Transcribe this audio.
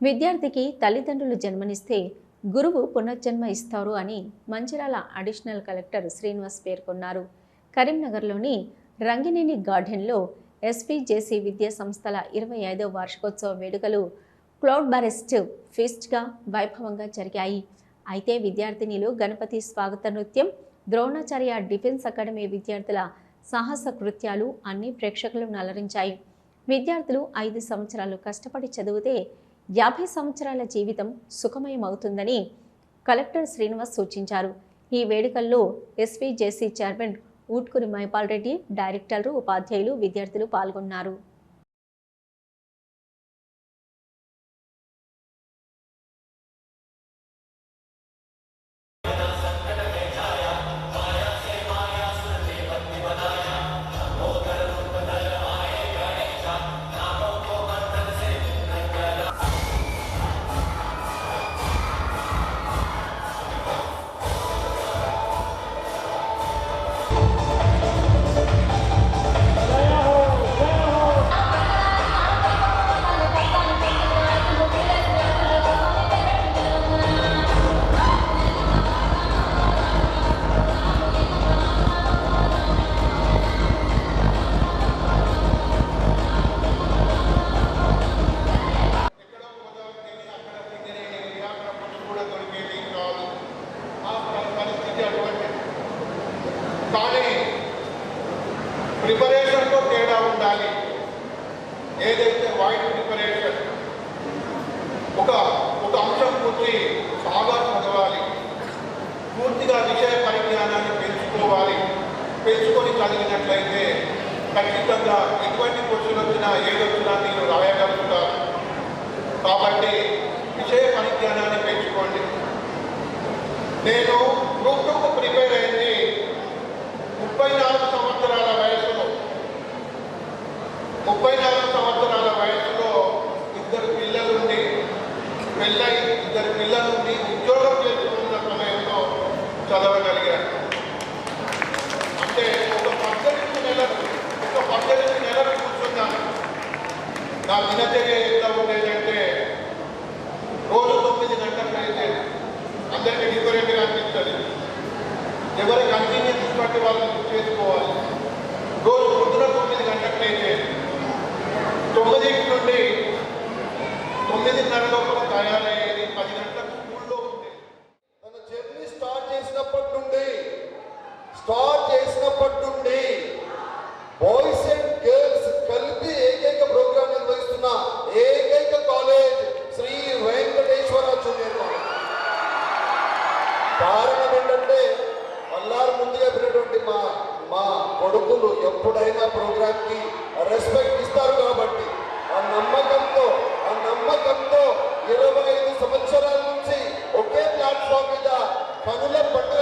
విద్యార్థికి తల్లిదండ్రులు జన్మనిస్తే గురువు పునర్జన్మ ఇస్తారు అని మంచిరాల అడిషనల్ కలెక్టర్ శ్రీనివాస్ పేర్కొన్నారు. కరీంనగర్లోని రంగినేని గార్డెన్లో ఎస్పీజేసీ విద్యా సంస్థల ఇరవై ఐదవ వార్షికోత్సవ వేడుకలు క్లౌడ్ బరెస్ట్ ఫీస్ట్గా వైభవంగా జరిగాయి. అయితే విద్యార్థినిలు గణపతి స్వాగత నృత్యం ద్రోణాచార్య డిఫెన్స్ అకాడమీ విద్యార్థుల సాహస కృత్యాలు అన్ని ప్రేక్షకులను అలరించాయి విద్యార్థులు ఐదు సంవత్సరాలు కష్టపడి చదివితే యాభై సంవత్సరాల జీవితం సుఖమయమవుతుందని కలెక్టర్ శ్రీనివాస్ సూచించారు. ఈ వేడుకల్లో ఎస్వీజేసీ చైర్మన్ ఊట్కూరి మైపాల్ రెడ్డి డైరెక్టర్లు ఉపాధ్యాయులు విద్యార్థులు పాల్గొన్నారు. ప్రిపరేషన్లో తేడా ఉండాలి. ఏదైతే వైట్ ప్రిపరేషన్ ఒక ఒక అంశం పూర్తి బాగా చదవాలి. పూర్తిగా విషయ పరిజ్ఞానాన్ని పెంచుకోవాలి. పెంచుకొని చదివినట్లయితే ఖచ్చితంగా ఎటువంటి క్వశ్చన్ వచ్చినా ఏదొచ్చినా మీరు రాయగలుగుతారు. కాబట్టి విషయ పరిజ్ఞానాన్ని పెంచుకోండి. నేను గ్రూప్ పెళ్ళై ఇద్దరు పిల్లలుండి ఉద్యోగం చేసుకుంటున్న సమయంలో చదవగలిగాను అంటే ఒక పద్దెనిమిది నెలలు ఒక పద్దెనిమిది నెలలు కూర్చున్నాను. నా దినచర్య ఎట్లా ఉండేదంటే రోజు తొమ్మిది గంటలకు అయితే అందరికీ డిఫరెంట్గా అనిపిస్తుంది. ఎవరి కన్వీనియన్స్ బట్టి వాళ్ళు చేసుకోవాలి. రోజు పొద్దున తొమ్మిది గంటలకు బుద్ధి మా మా కొడుకులు ఎప్పుడైనా ప్రోగ్రామ్కి రెస్పెక్ట్ ఇస్తారు కాబట్టి ఆ నమ్మకంతో ఆ నమ్మకంతో ఇరవై ఐదు సంవత్సరాల నుంచి ఒకే ప్లాట్ఫామ్ మీద పనుల పట్టు